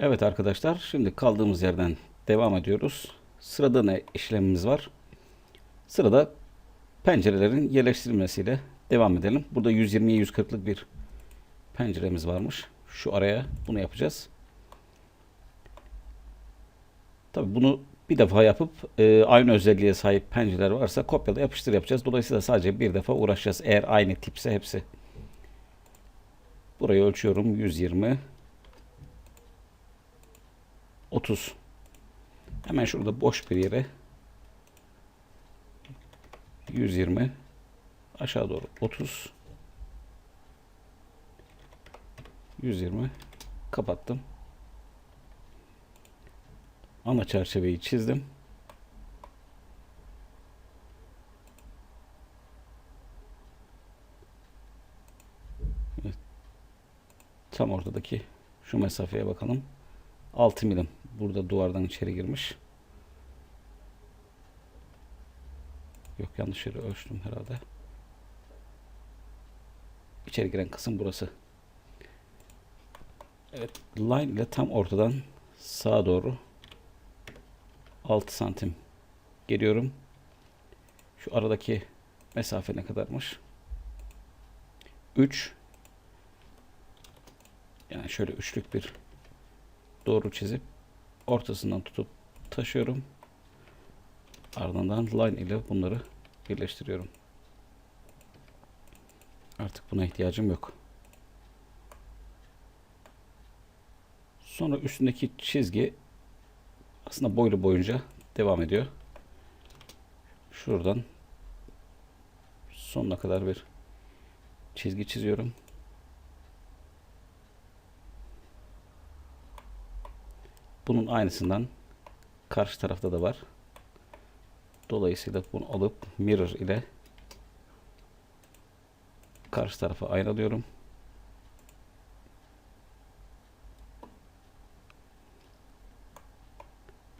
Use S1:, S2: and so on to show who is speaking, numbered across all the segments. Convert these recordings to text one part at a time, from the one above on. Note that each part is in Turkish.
S1: Evet arkadaşlar, şimdi kaldığımız yerden devam ediyoruz. Sırada ne işlemimiz var? Sırada pencerelerin yerleştirilmesiyle devam edelim. Burada 120'ye 140'lık bir penceremiz varmış. Şu araya bunu yapacağız. Tabii bunu bir defa yapıp e, aynı özelliğe sahip pencereler varsa kopyala yapıştır yapacağız. Dolayısıyla sadece bir defa uğraşacağız. Eğer aynı tipse hepsi. Burayı ölçüyorum 120 30 hemen şurada boş bir yere 120 aşağı doğru 30 120 kapattım. Ana çerçeveyi çizdim. Evet. tam ortadaki şu mesafeye bakalım 6 milim burada duvardan içeri girmiş. Yok yanlış yere ölçtüm herhalde. İçeri giren kısım burası. Evet line ile tam ortadan sağa doğru 6 santim geliyorum. Şu aradaki mesafe ne kadarmış? 3 yani şöyle üçlük bir doğru çizip ortasından tutup taşıyorum. Ardından line ile bunları birleştiriyorum. Artık buna ihtiyacım yok. Sonra üstündeki çizgi aslında boylu boyunca devam ediyor. Şuradan sonuna kadar bir çizgi çiziyorum. Bunun aynısından karşı tarafta da var. Dolayısıyla bunu alıp mirror ile karşı tarafa aynalıyorum.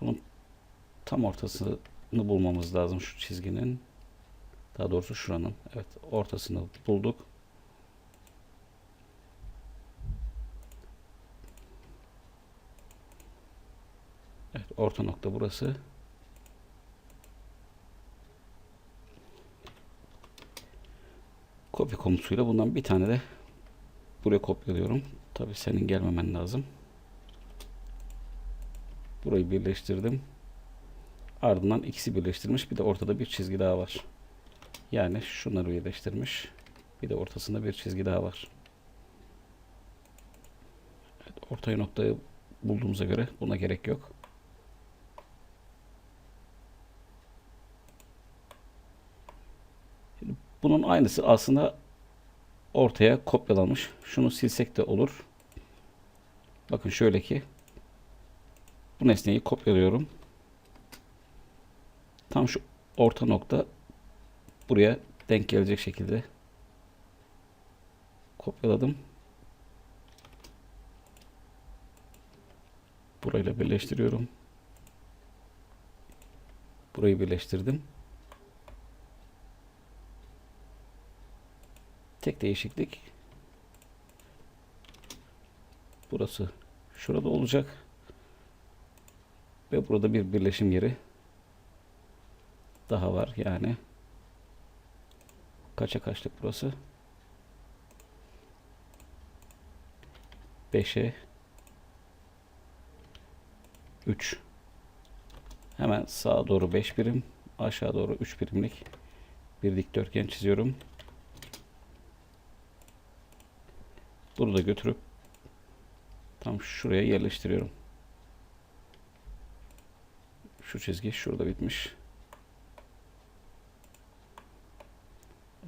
S1: Bunun tam ortasını bulmamız lazım şu çizginin. Daha doğrusu şuranın. Evet ortasını bulduk. Evet orta nokta burası. Kopya komutuyla bundan bir tane de buraya kopyalıyorum. Tabi senin gelmemen lazım. Burayı birleştirdim. Ardından ikisi birleştirmiş. Bir de ortada bir çizgi daha var. Yani şunları birleştirmiş. Bir de ortasında bir çizgi daha var. Evet, ortaya noktayı bulduğumuza göre buna gerek yok. Şimdi bunun aynısı aslında ortaya kopyalanmış. Şunu silsek de olur. Bakın şöyle ki bu nesneyi kopyalıyorum. Tam şu orta nokta buraya denk gelecek şekilde kopyaladım. Burayla birleştiriyorum. Burayı birleştirdim. Tek değişiklik. Burası. Şurada olacak. Ve burada bir birleşim yeri daha var yani. Kaça kaçlık burası? 5'e 3 hemen sağa doğru 5 birim aşağı doğru 3 birimlik bir dikdörtgen çiziyorum bunu da götürüp tam şuraya yerleştiriyorum şu çizgi şurada bitmiş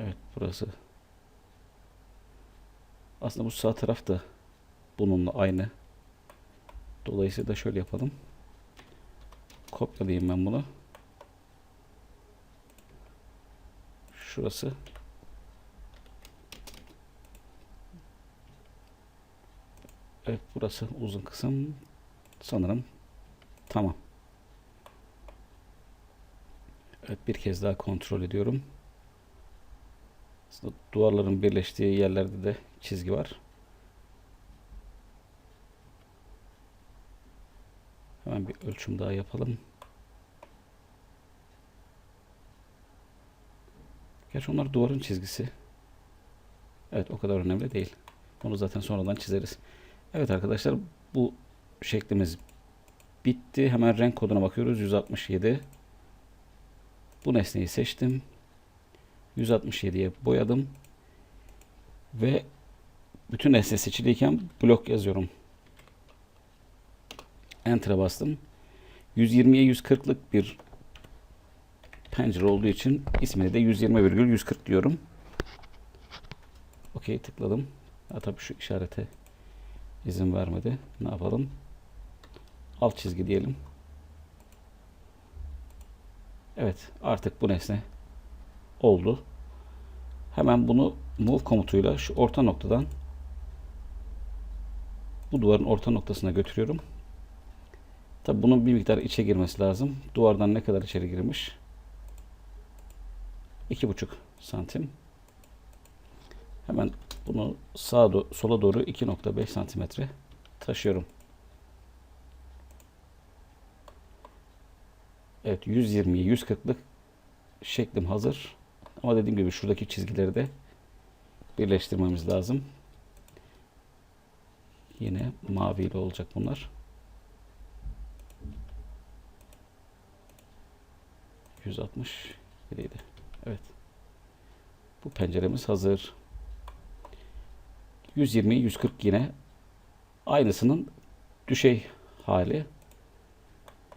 S1: Evet burası. Aslında bu sağ taraf da bununla aynı. Dolayısıyla şöyle yapalım. Kopyalayayım ben bunu. Şurası. Evet burası uzun kısım. Sanırım tamam. Evet bir kez daha kontrol ediyorum. Aslında duvarların birleştiği yerlerde de çizgi var. Hemen bir ölçüm daha yapalım. Gerçi onlar duvarın çizgisi. Evet o kadar önemli değil. Onu zaten sonradan çizeriz. Evet arkadaşlar bu şeklimiz bitti. Hemen renk koduna bakıyoruz. 167. Bu nesneyi seçtim. 167'ye boyadım. Ve bütün nesne seçiliyken blok yazıyorum. Enter'a bastım. 120'ye 140'lık bir pencere olduğu için ismini de 120,140 diyorum. Okey tıkladım. Ha, tabii şu işarete izin vermedi. Ne yapalım? Alt çizgi diyelim. Evet artık bu nesne oldu. Hemen bunu move komutuyla şu orta noktadan bu duvarın orta noktasına götürüyorum. Tabi bunun bir miktar içe girmesi lazım. Duvardan ne kadar içeri girmiş? 2,5 santim. Hemen bunu sağa do- sola doğru 2.5 santimetre taşıyorum. Evet 120'ye 140'lık şeklim hazır. Ama dediğim gibi şuradaki çizgileri de birleştirmemiz lazım. Yine mavi ile olacak bunlar. 160 biriydi. Evet. Bu penceremiz hazır. 120 140 yine aynısının düşey hali.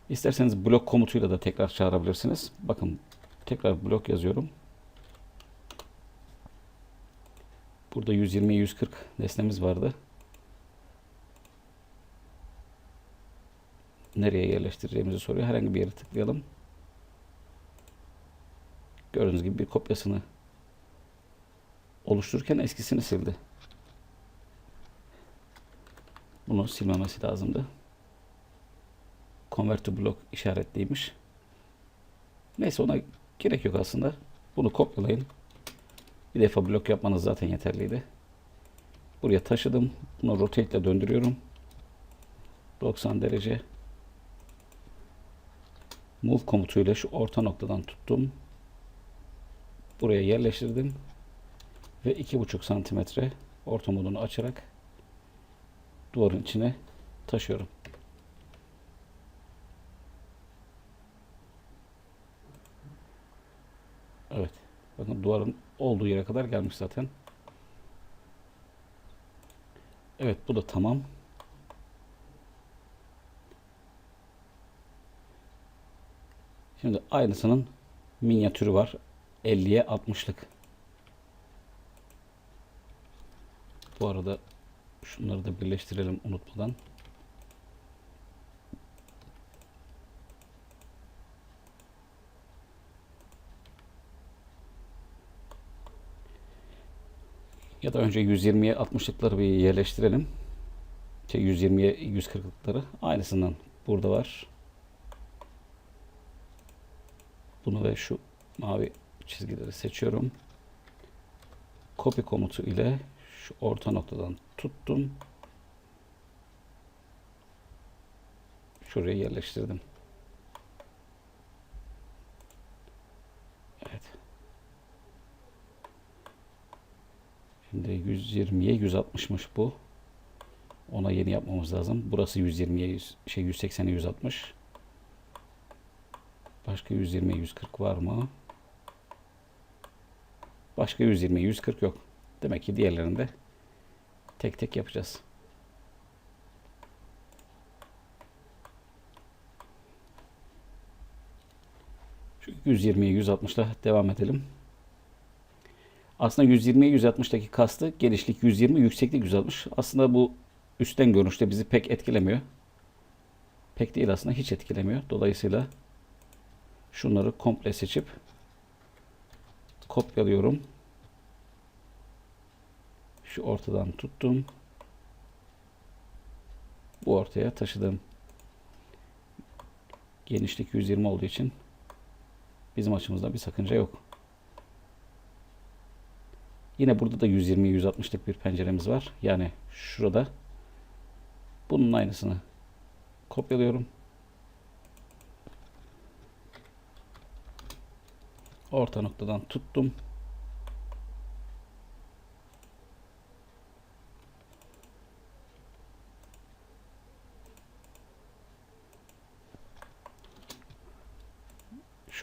S1: İsterseniz blok komutuyla da tekrar çağırabilirsiniz. Bakın tekrar blok yazıyorum. Burada 120 140 nesnemiz vardı. Nereye yerleştireceğimizi soruyor. Herhangi bir yere tıklayalım. Gördüğünüz gibi bir kopyasını oluştururken eskisini sildi. Bunu silmemesi lazımdı. Convert to block işaretliymiş. Neyse ona gerek yok aslında. Bunu kopyalayın. Bir defa blok yapmanız zaten yeterliydi. Buraya taşıdım. Bunu rotate ile döndürüyorum. 90 derece. Move komutuyla şu orta noktadan tuttum. Buraya yerleştirdim. Ve 2,5 santimetre orta modunu açarak duvarın içine taşıyorum. Evet. Bakın duvarın olduğu yere kadar gelmiş zaten. Evet bu da tamam. Şimdi aynısının minyatürü var. 50'ye 60'lık. Bu arada şunları da birleştirelim unutmadan. Ya da önce 120'ye 60'lıkları bir yerleştirelim. Şey 120'ye 140'lıkları aynısından burada var. Bunu ve şu mavi çizgileri seçiyorum. Copy komutu ile şu orta noktadan tuttum. Şuraya yerleştirdim. Evet. Şimdi 120'ye 160'mış bu. Ona yeni yapmamız lazım. Burası 120'ye 100, şey 180'e 160. Başka 120'ye 140 var mı? Başka 120'ye 140 yok. Demek ki diğerlerinde tek tek yapacağız. Şu 120'ye 160'la devam edelim. Aslında 120'ye 160'daki kastı genişlik 120, yükseklik 160. Aslında bu üstten görünüşte bizi pek etkilemiyor. Pek değil aslında hiç etkilemiyor. Dolayısıyla şunları komple seçip kopyalıyorum. Şu ortadan tuttum. Bu ortaya taşıdım. Genişlik 120 olduğu için bizim açımızda bir sakınca yok. Yine burada da 120-160'lık bir penceremiz var. Yani şurada bunun aynısını kopyalıyorum. Orta noktadan tuttum.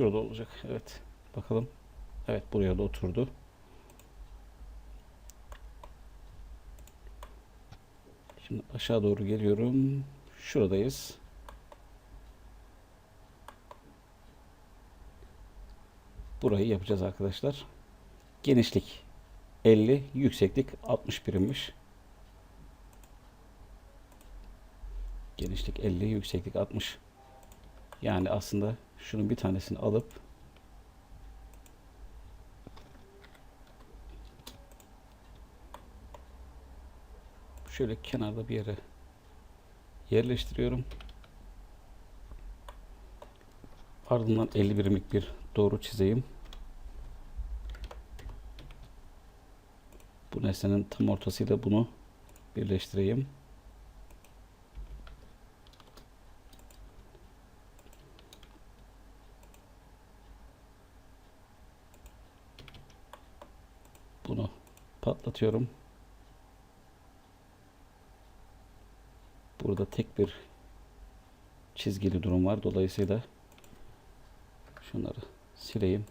S1: Şurada olacak. Evet. Bakalım. Evet buraya da oturdu. Şimdi aşağı doğru geliyorum. Şuradayız. Burayı yapacağız arkadaşlar. Genişlik 50, yükseklik 60 birimmiş. Genişlik 50, yükseklik 60. Yani aslında şunun bir tanesini alıp şöyle kenarda bir yere yerleştiriyorum. Ardından 50 birimlik bir doğru çizeyim. Bu nesnenin tam ortasıyla bunu birleştireyim. Bunu patlatıyorum. Burada tek bir çizgili durum var. Dolayısıyla şunları sileyim.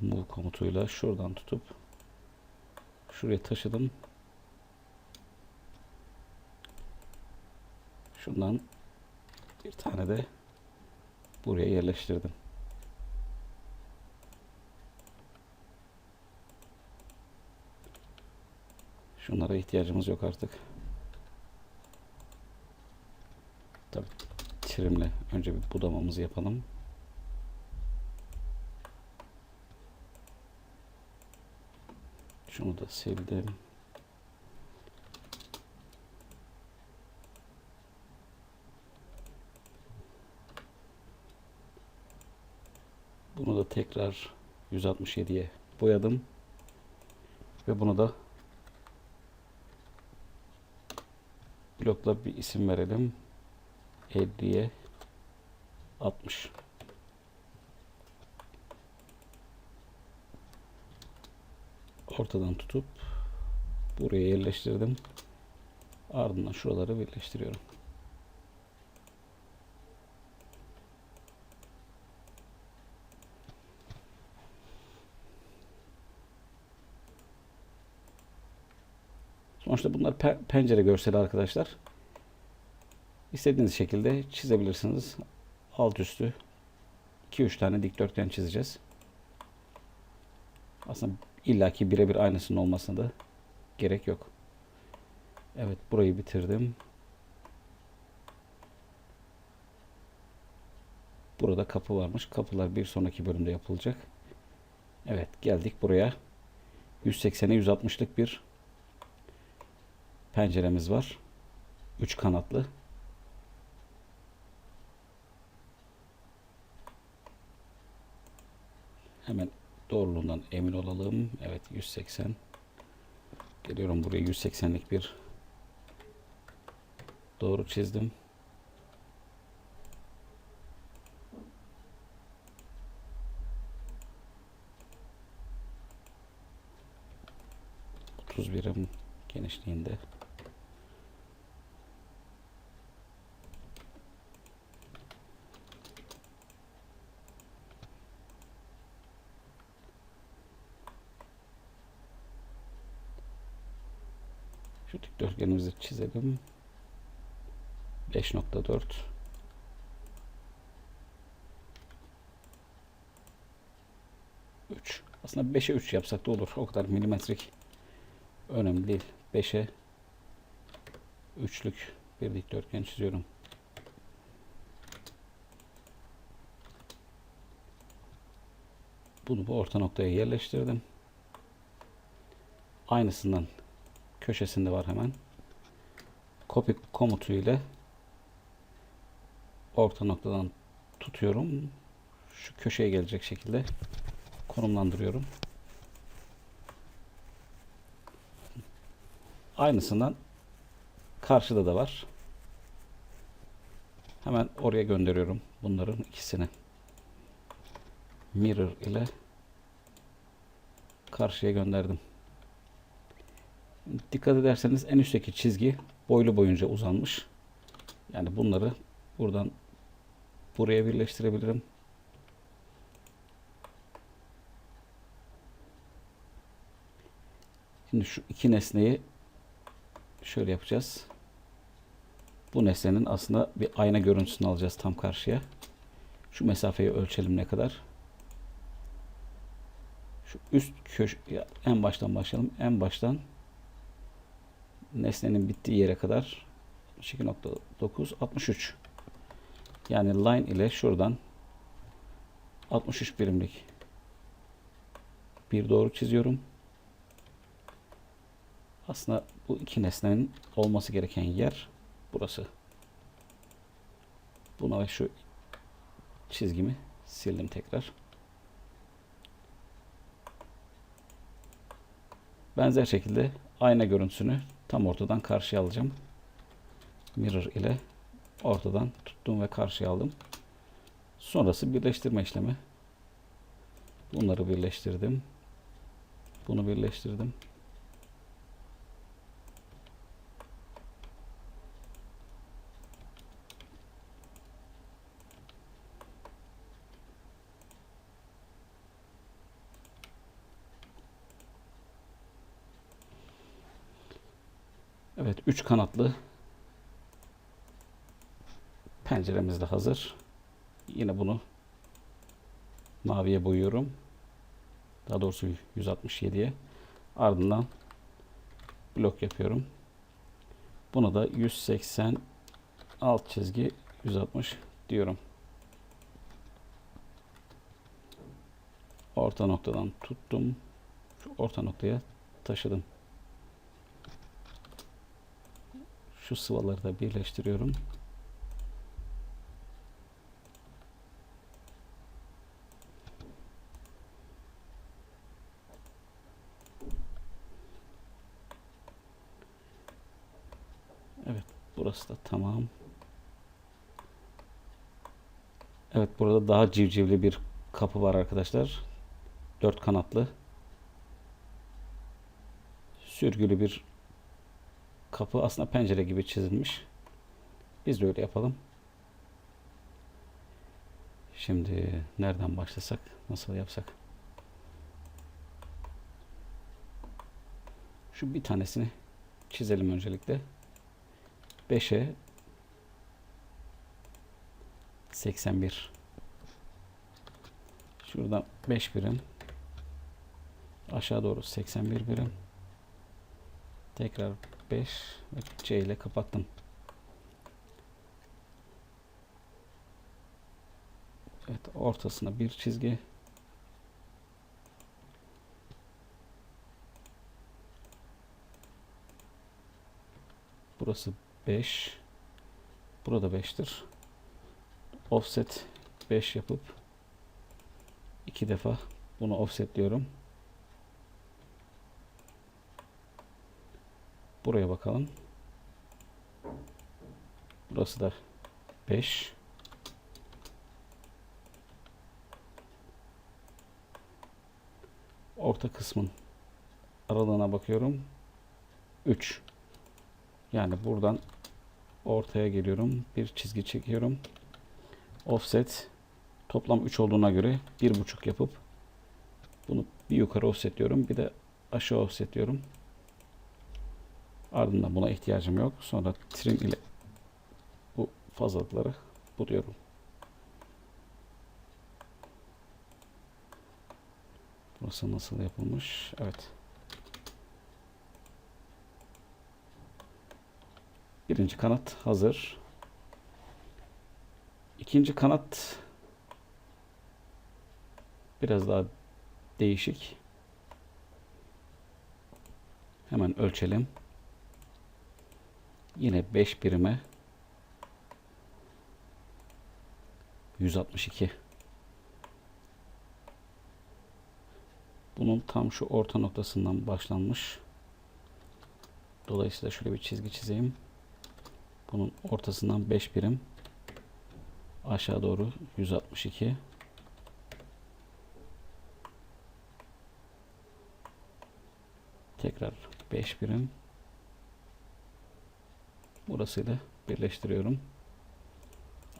S1: Move komutuyla şuradan tutup şuraya taşıdım. Şundan bir tane de buraya yerleştirdim. Şunlara ihtiyacımız yok artık. Tabii trimle önce bir budamamızı yapalım. Şunu da sildim. Bunu da tekrar 167'ye boyadım. Ve bunu da blokla bir isim verelim. 50'ye 60. Ortadan tutup buraya yerleştirdim. Ardından şuraları birleştiriyorum. Sonuçta bunlar pe- pencere görseli arkadaşlar. İstediğiniz şekilde çizebilirsiniz. Alt üstü 2-3 tane dikdörtgen çizeceğiz. Aslında illaki birebir aynısının olmasına da gerek yok. Evet burayı bitirdim. Burada kapı varmış. Kapılar bir sonraki bölümde yapılacak. Evet geldik buraya. 180'e 160'lık bir penceremiz var. 3 kanatlı. Hemen doğruluğundan emin olalım. Evet 180. Geliyorum buraya 180'lik bir doğru çizdim. Birim genişliğinde. Dikdörtgenimizi çizelim. 5.4 3 Aslında 5'e 3 yapsak da olur. O kadar milimetrik önemli değil. 5'e 3'lük bir dikdörtgen çiziyorum. Bunu bu orta noktaya yerleştirdim. Aynısından köşesinde var hemen. Copy komutu ile orta noktadan tutuyorum. Şu köşeye gelecek şekilde konumlandırıyorum. Aynısından karşıda da var. Hemen oraya gönderiyorum bunların ikisini. Mirror ile karşıya gönderdim. Dikkat ederseniz en üstteki çizgi boylu boyunca uzanmış. Yani bunları buradan buraya birleştirebilirim. Şimdi şu iki nesneyi şöyle yapacağız. Bu nesnenin aslında bir ayna görüntüsünü alacağız tam karşıya. Şu mesafeyi ölçelim ne kadar. Şu üst köşe en baştan başlayalım. En baştan nesnenin bittiği yere kadar 2.9 63. Yani line ile şuradan 63 birimlik bir doğru çiziyorum. Aslında bu iki nesnenin olması gereken yer burası. Buna ve şu çizgimi sildim tekrar. Benzer şekilde ayna görüntüsünü tam ortadan karşıya alacağım. Mirror ile ortadan tuttum ve karşıya aldım. Sonrası birleştirme işlemi. Bunları birleştirdim. Bunu birleştirdim. Evet, üç kanatlı penceremiz de hazır. Yine bunu maviye boyuyorum. Daha doğrusu 167'ye. Ardından blok yapıyorum. Buna da 180 alt çizgi 160 diyorum. Orta noktadan tuttum. Şu orta noktaya taşıdım. Şu sıvaları da birleştiriyorum. Evet, burası da tamam. Evet, burada daha civcivli bir kapı var arkadaşlar. Dört kanatlı. Sürgülü bir kapı aslında pencere gibi çizilmiş. Biz de öyle yapalım. Şimdi nereden başlasak, nasıl yapsak? Şu bir tanesini çizelim öncelikle. 5'e 81 Şuradan 5 birim aşağı doğru 81 birim tekrar 5 ve C ile kapattım. Evet ortasına bir çizgi Burası 5 Burada 5'tir. Offset 5 yapıp iki defa bunu offsetliyorum. Buraya bakalım. Burası da 5. Orta kısmın aralığına bakıyorum. 3. Yani buradan ortaya geliyorum. Bir çizgi çekiyorum. Offset toplam 3 olduğuna göre 1.5 yapıp bunu bir yukarı offsetliyorum. Bir de aşağı offsetliyorum. Ardından buna ihtiyacım yok. Sonra trim ile bu fazlalıkları buluyorum. Burası nasıl yapılmış? Evet. Birinci kanat hazır. İkinci kanat biraz daha değişik. Hemen ölçelim. Yine 5 birime 162. Bunun tam şu orta noktasından başlanmış. Dolayısıyla şöyle bir çizgi çizeyim. Bunun ortasından 5 birim aşağı doğru 162 tekrar 5 birim burasıyla birleştiriyorum.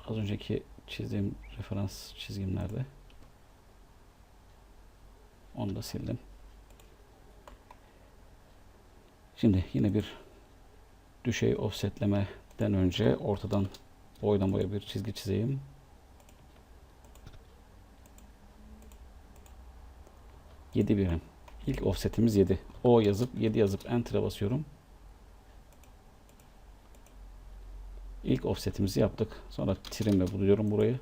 S1: Az önceki çizdiğim referans çizgim nerede? Onu da sildim. Şimdi yine bir düşey offsetlemeden önce ortadan boydan boya bir çizgi çizeyim. Yedi birim. İlk offsetimiz 7. O yazıp 7 yazıp enter'a basıyorum. İlk offsetimizi yaptık. Sonra trimle buluyorum burayı.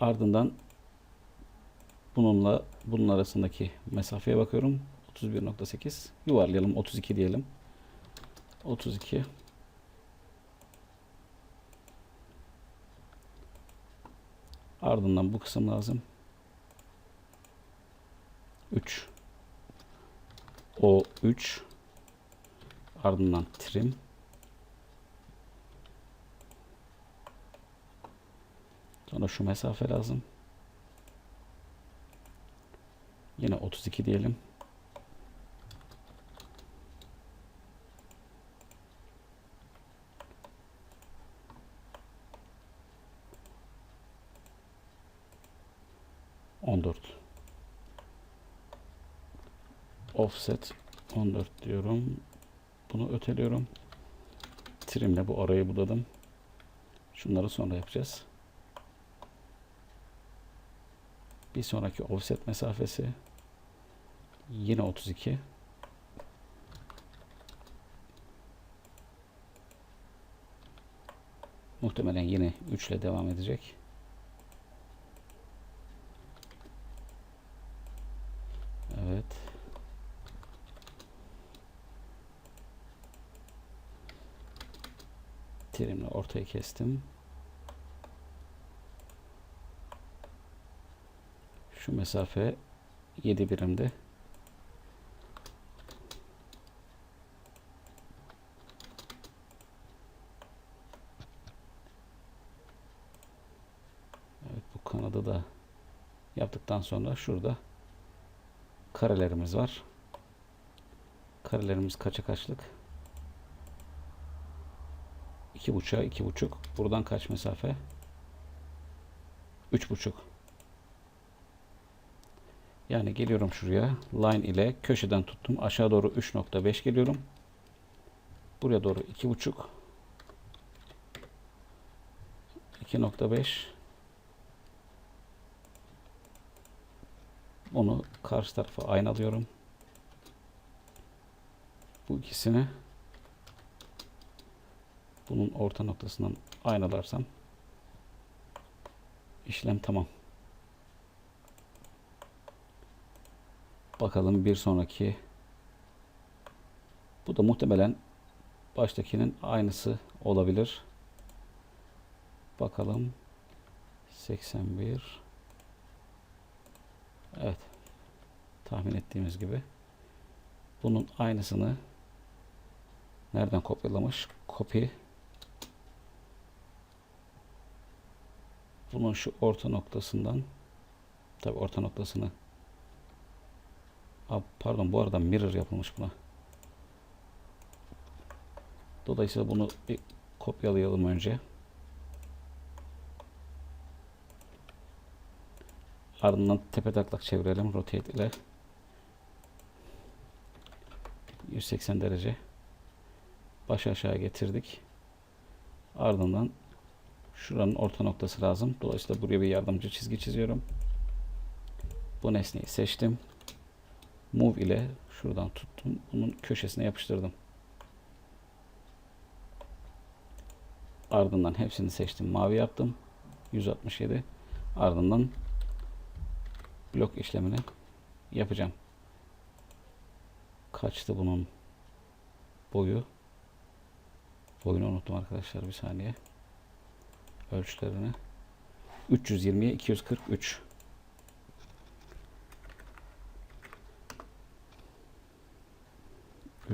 S1: Ardından bununla bunun arasındaki mesafeye bakıyorum. 31.8 yuvarlayalım 32 diyelim. 32 Ardından bu kısım lazım. 3 O 3 Ardından trim Sonra şu mesafe lazım. Yine 32 diyelim. On dört. Offset 14 diyorum. Bunu öteliyorum. Trimle bu arayı buladım. Şunları sonra yapacağız. Bir sonraki offset mesafesi yine 32. Muhtemelen yine 3 ile devam edecek. Evet. Trimle ortayı kestim. Şu mesafe 7 birimdi. Evet bu kanadı da yaptıktan sonra şurada karelerimiz var. Karelerimiz kaça kaçlık? İki buçuğa iki buçuk. Buradan kaç mesafe? Üç buçuk. Yani geliyorum şuraya. Line ile köşeden tuttum. Aşağı doğru 3.5 geliyorum. Buraya doğru 2.5 2.5 Onu karşı tarafa aynalıyorum. Bu ikisini bunun orta noktasından aynalarsam işlem tamam. Bakalım bir sonraki. Bu da muhtemelen baştakinin aynısı olabilir. Bakalım. 81 Evet. Tahmin ettiğimiz gibi. Bunun aynısını nereden kopyalamış? Copy. Bunun şu orta noktasından tabi orta noktasını Aa, pardon bu arada mirror yapılmış buna. Dolayısıyla bunu bir kopyalayalım önce. Ardından tepe taklak çevirelim rotate ile. 180 derece. Baş aşağı getirdik. Ardından şuranın orta noktası lazım. Dolayısıyla buraya bir yardımcı çizgi çiziyorum. Bu nesneyi seçtim. Move ile şuradan tuttum. Bunun köşesine yapıştırdım. Ardından hepsini seçtim. Mavi yaptım. 167. Ardından blok işlemini yapacağım. Kaçtı bunun boyu? Boyunu unuttum arkadaşlar bir saniye. Ölçülerini. 320'ye 243.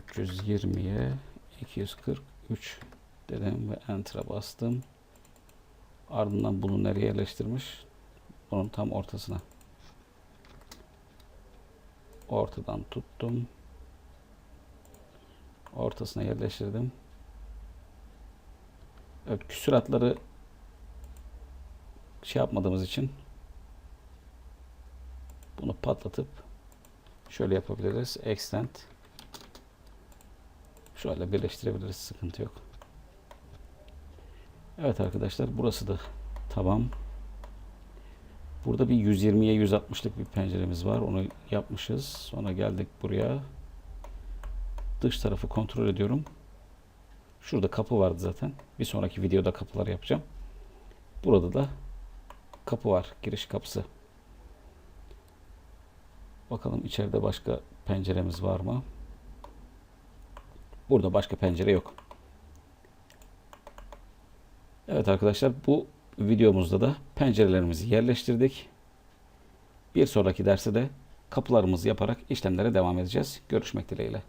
S1: 320'ye 243 dedim ve enter'a bastım. Ardından bunu nereye yerleştirmiş? Bunun tam ortasına. Ortadan tuttum. Ortasına yerleştirdim. Evet, küsuratları şey yapmadığımız için bunu patlatıp şöyle yapabiliriz. Extend şöyle birleştirebiliriz. Sıkıntı yok. Evet arkadaşlar burası da tamam. Burada bir 120'ye 160'lık bir penceremiz var. Onu yapmışız. Sonra geldik buraya. Dış tarafı kontrol ediyorum. Şurada kapı vardı zaten. Bir sonraki videoda kapılar yapacağım. Burada da kapı var. Giriş kapısı. Bakalım içeride başka penceremiz var mı? Burada başka pencere yok. Evet arkadaşlar bu videomuzda da pencerelerimizi yerleştirdik. Bir sonraki derste de kapılarımızı yaparak işlemlere devam edeceğiz. Görüşmek dileğiyle.